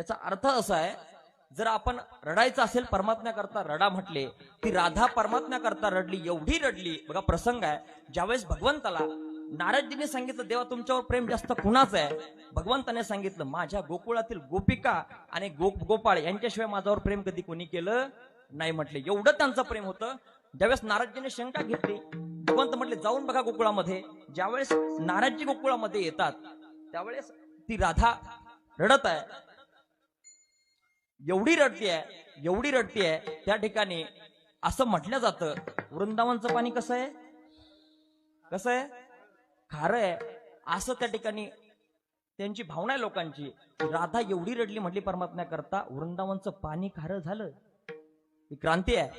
याचा अर्थ असा आहे जर आपण रडायचं असेल परमात्म्याकरता रडा म्हटले ती राधा परमात्म्याकरता रडली एवढी रडली बघा प्रसंग आहे ज्यावेळेस भगवंताला नारदजीने सांगितलं देवा तुमच्यावर प्रेम जास्त कुणाचं आहे? भगवंताने सांगितलं माझ्या गोकुळातील गोपिका आणि गो गोपाळ यांच्याशिवाय माझ्यावर प्रेम कधी कोणी केलं नाही म्हटले. एवढं त्यांचं प्रेम होतं. ज्यावेळेस नारदजीने शंका घेतली भगवंत म्हटले जाऊन बघा गोकुळामध्ये. ज्यावेळेस नारदजी गोकुळामध्ये येतात त्यावेळेस ती राधा रडत आहे एवढी रडतीये एवढी रडतीये त्या ठिकाणी असं म्हटलं जातं. वृंदावनचं पाणी कसं आहे? कसं आहे? खारं आहे. असं त्या ठिकाणी त्यांची भावना आहे लोकांची. राधा एवढी रडली म्हटली परमात्म्या करता वृंदावनचं पाणी खारं झालं. ही क्रांती आहे.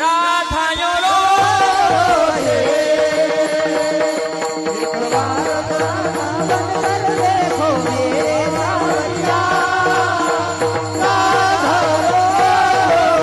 રાધાયો